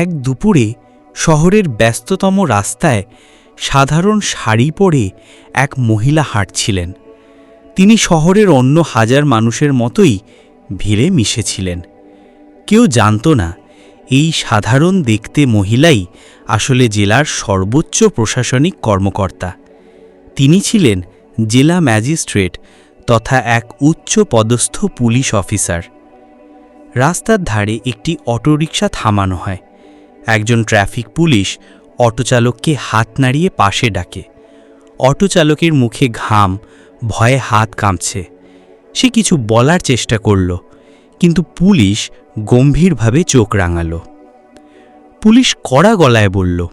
এক দুপুরে শহরের ব্যস্ততম রাস্তায় সাধারণ শাড়ি পরে এক মহিলা হাঁটছিলেন। তিনি শহরের অন্য হাজার মানুষের মতোই ভিড়ে মিশেছিলেন। কেউ জানত না, এই সাধারণ দেখতে মহিলাই আসলে জেলার সর্বোচ্চ প্রশাসনিক কর্মকর্তা। তিনি ছিলেন জেলা ম্যাজিস্ট্রেট তথা এক উচ্চ পদস্থ পুলিশ অফিসার। রাস্তার ধারে একটি অটোরিকশা থামানো হয়। একজন ট্রাফিক পুলিশ অটোচালককে হাত নাড়িয়ে পাশে ডাকে। অটোচালকের মুখে ঘাম, ভয়ে হাত কাঁপছে। সে কিছু বলার চেষ্টা করল, কিন্তু পুলিশ গম্ভীরভাবে চোখ রাঙালো। পুলিশ কড়া গলায় বলল,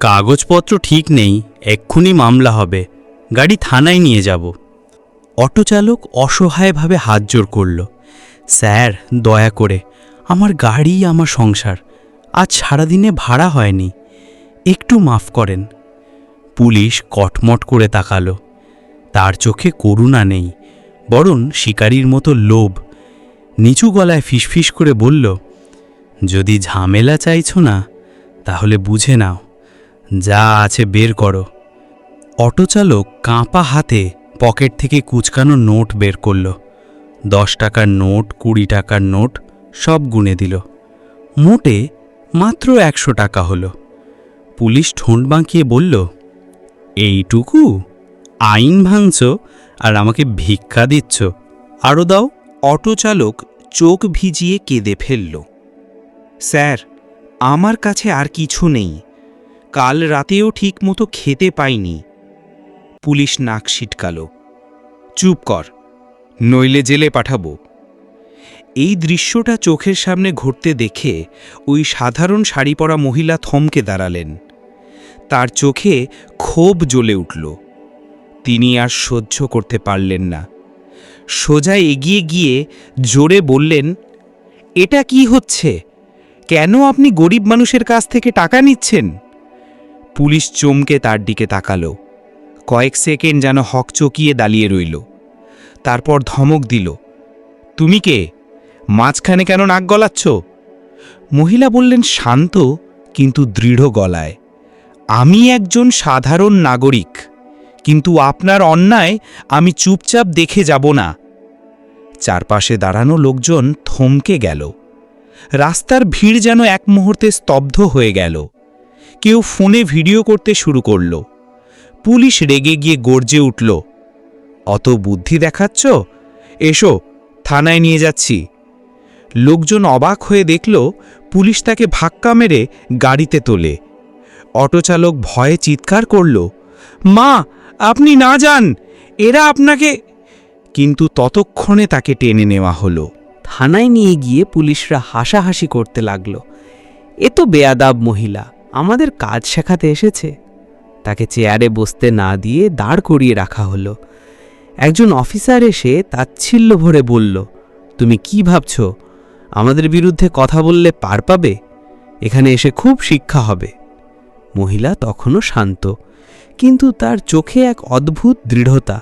কাগজপত্র ঠিক নেই, এক্ষুনি মামলা হবে, গাড়ি থানায় নিয়ে যাব। অটোচালক অসহায়ভাবে হাত জোর করল, স্যার, দয়া করে, আমার গাড়ি আমার সংসার। আজ সারাদিনে ভাড়া হয়নি। একটু মাফ করেন। পুলিশ কটমট করে তাকালো। তার চোখে করুণা নেই, বরং শিকারীর মতো লোভ। নিচু গলায় ফিসফিস করে বলল, যদি ঝামেলা চাইছো না, তাহলে বুঝে নাও। যা আছে বের করো। অটোচালক কাঁপা হাতে পকেট থেকে কুচকানো নোট বের করল। দশ টাকার নোট, কুড়ি টাকার নোট সব গুনে দিল। মোটে মাত্র একশো টাকা হলো। পুলিশ ঠোঁট বাঁকিয়ে বলল, এইটুকু? আইন ভাঙছ আর আমাকে ভিক্ষা দিচ্ছ। আরও দাও। অটো চালক চোখ ভিজিয়ে কেঁদে ফেলল। স্যার, আমার কাছে আর কিছু নেই। কাল রাতেও ঠিকমতো খেতে পাইনি। পুলিশ নাক সিটকাল চুপ কর, নইলে জেলে পাঠাবো। এই দৃশ্যটা চোখের সামনে ঘটতে দেখে ওই সাধারণ শাড়ি পরা মহিলা থমকে দাঁড়ালেন। তার চোখে ক্ষোভ জ্বলে উঠল। তিনি আর সহ্য করতে পারলেন না। সোজা এগিয়ে গিয়ে জোরে বললেন, এটা কি হচ্ছে? কেন আপনি গরিব মানুষের কাছ থেকে টাকা নিচ্ছেন? পুলিশ চমকে তার দিকে তাকালো। কয়েক সেকেন্ড যেন হক চকিয়ে দাঁড়িয়ে রইল। তারপর ধমক দিল, তুমি কে? মাঝখানে কেন নাক গলাচ্ছ? মহিলা বললেন, শান্ত, কিন্তু দৃঢ় গলায়। আমি একজন সাধারণ নাগরিক, কিন্তু আপনার অন্যায় আমি চুপচাপ দেখে যাব না। চারপাশে দাঁড়ানো লোকজন থমকে গেল। রাস্তার ভিড় যেন এক মুহূর্তে স্তব্ধ হয়ে গেল। কেউ ফোনে ভিডিও করতে শুরু করল। পুলিশ রেগে গিয়ে গর্জে উঠল, অত বুদ্ধি দেখাচ্ছ? এসো, থানায় নিয়ে যাচ্ছি। লোকজন অবাক হয়ে দেখল, পুলিশ তাকে ভাক্কা মেরে গাড়িতে তোলে। অটোচালক ভয়ে চিৎকার করল, মা, আপনি না যান, এরা আপনাকে কিন্তু ততক্ষণে তাকে টেনে নেওয়া হলো। থানায় নিয়ে গিয়ে পুলিশরা হাসাহাসি করতে লাগল, এ তো বেয়াদাব মহিলা, আমাদের কাজ শেখাতে এসেছে তাকে চেয়ারে বসতে না দিয়ে দাঁড় করিয়ে রাখা হলো। একজন অফিসার এসে তাচ্ছিল্য ভরে বলল, তুমি কি ভাবছ? আমাদের বিরুদ্ধে কথা বললে পার পাবে? এখানে এসে খুব শিক্ষা হবে। মহিলা তখনও শান্ত, কিন্তু তার চোখে এক অদ্ভুত দৃঢ়তা।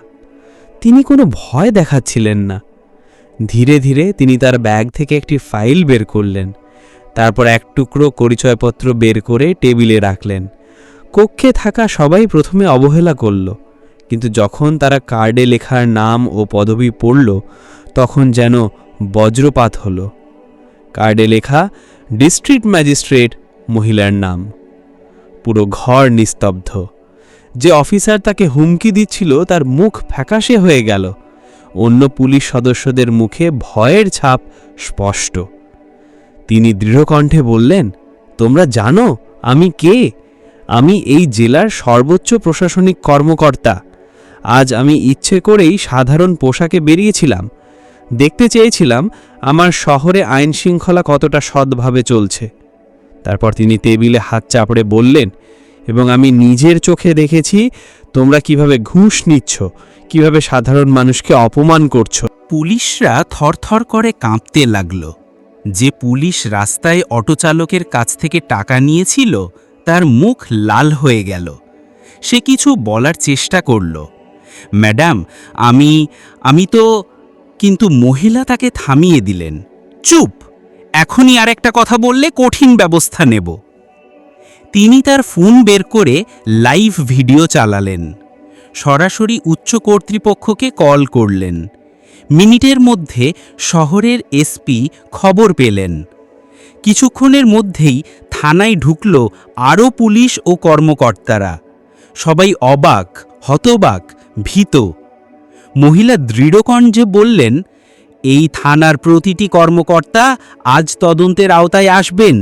তিনি কোনো ভয় দেখাচ্ছিলেন না। ধীরে ধীরে তিনি তার ব্যাগ থেকে একটি ফাইল বের করলেন। তারপর এক টুকরো পরিচয়পত্র বের করে টেবিলে রাখলেন। কক্ষে থাকা সবাই প্রথমে অবহেলা করল, কিন্তু যখন তারা কার্ডে লেখার নাম ও পদবি পড়ল, তখন যেন বজ্রপাত হল। কার্ডে লেখা ডিস্ট্রিক্ট ম্যাজিস্ট্রেট মহিলার নাম। পুরো ঘর নিস্তব্ধ। যে অফিসার তাকে হুমকি দিচ্ছিল তার মুখ ফ্যাকাশে হয়ে গেল। অন্য পুলিশ সদস্যদের মুখে ভয়ের ছাপ স্পষ্ট। তিনি দৃঢ়কণ্ঠে বললেন, তোমরা জানো, আমি কে? আমি এই জেলার সর্বোচ্চ প্রশাসনিক কর্মকর্তা। আজ আমি ইচ্ছে করেই সাধারণ পোশাকে বেরিয়েছিলাম। দেখতে চেয়েছিলাম আমার শহরে আইন শৃঙ্খলা কতটা সৎভাবে চলছে। তারপর তিনি টেবিলে হাত চাপড়ে বললেন, এবং আমি নিজের চোখে দেখেছি, তোমরা কীভাবে ঘুষ নিচ্ছ, কীভাবে সাধারণ মানুষকে অপমান করছ। পুলিশরা থরথর করে কাঁপতে লাগল। যে পুলিশ রাস্তায় অটোচালকের কাছ থেকে টাকা নিয়েছিল, তার মুখ লাল হয়ে গেল। সে কিছু বলার চেষ্টা করল। ম্যাডাম, আমি আমি তো কিন্তু মহিলা তাকে থামিয়ে দিলেন। চুপ! এখনই আর একটা কথা বললে কঠিন ব্যবস্থা নেব। তিনি তার ফোন বের করে লাইভ ভিডিও চালালেন। সরাসরি উচ্চ কর্তৃপক্ষকে কল করলেন। মিনিটের মধ্যে শহরের এসপি খবর পেলেন। কিছুক্ষণের মধ্যেই থানায় ঢুকল আরও পুলিশ ও কর্মকর্তারা। সবাই অবাক, হতবাক, ভীত। মহিলা দৃঢ়কণ্ঠে বললেন, এই থানার প্রতিটি কর্মকর্তা আজ তদন্তের আওতায় আসবেন।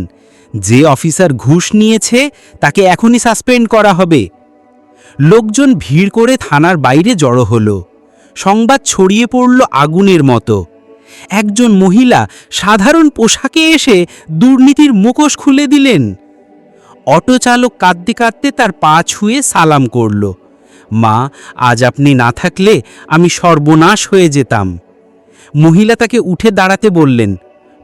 যে অফিসার ঘুষ নিয়েছে, তাকে এখনই সাসপেন্ড করা হবে। লোকজন ভিড় করে থানার বাইরে জড়ো হলো। সংবাদ ছড়িয়ে পড়ল আগুনের মতো। একজন মহিলা সাধারণ পোশাকে এসে দুর্নীতির মুখোশ খুলে দিলেন। অটো চালক কাঁদতে কাঁদতে তার পা ছুঁয়ে সালাম করল। মা, আজ আপনি না থাকলে আমি সর্বনাশ হয়ে যেতাম। মহিলা তাকে উঠে দাঁড়াতে বললেন,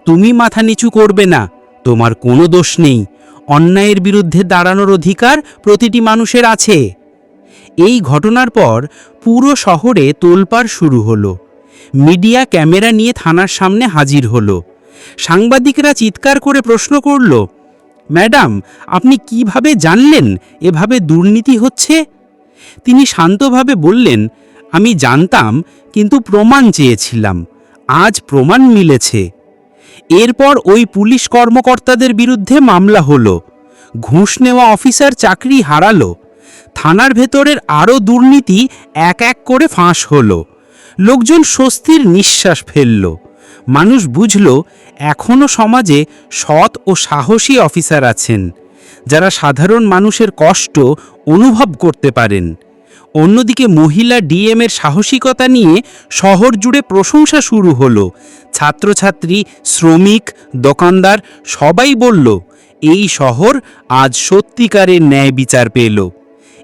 তুমি মাথা নিচু করবে না, তোমার কোনো দোষ নেই। অন্যায়ের বিরুদ্ধে দাঁড়ানোর অধিকার প্রতিটি মানুষের আছে। এই ঘটনার পর পুরো শহরে তোলপাড় শুরু হলো। মিডিয়া ক্যামেরা নিয়ে থানার সামনে হাজির হলো। সাংবাদিকরা চিৎকার করে প্রশ্ন করল, ম্যাডাম, আপনি কীভাবে জানলেন এভাবে দুর্নীতি হচ্ছে? তিনি শান্তভাবে বললেন, আমি জানতাম, কিন্তু প্রমাণ চেয়েছিলাম। আজ প্রমাণ মিলেছে। এরপর ওই পুলিশ কর্মকর্তাদের বিরুদ্ধে মামলা হলো। ঘুষ নেওয়া অফিসার চাকরি হারালো। থানার ভেতরের আরও দুর্নীতি এক এক করে ফাঁস হলো। লোকজন স্বস্তির নিঃশ্বাস ফেলল। মানুষ বুঝল এখনও সমাজে সৎ ও সাহসী অফিসার আছেন। যারা সাধারণ মানুষের কষ্ট অনুভব করতে পারেন। অন্যদিকে মহিলা ডিএমের সাহসিকতা নিয়ে শহর জুড়ে প্রশংসা শুরু হলো। ছাত্রছাত্রী, শ্রমিক, দোকানদার সবাই বলল, এই শহর আজ সত্যিকারের ন্যায় বিচার পেল।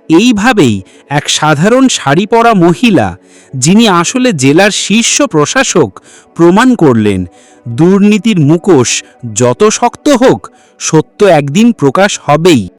এইভাবেই এক সাধারণ শাড়ি পরা মহিলা, যিনি আসলে জেলার শীর্ষ প্রশাসক, প্রমাণ করলেন, দুর্নীতির মুখোশ যত শক্ত হোক, সত্য একদিন প্রকাশ হবেই।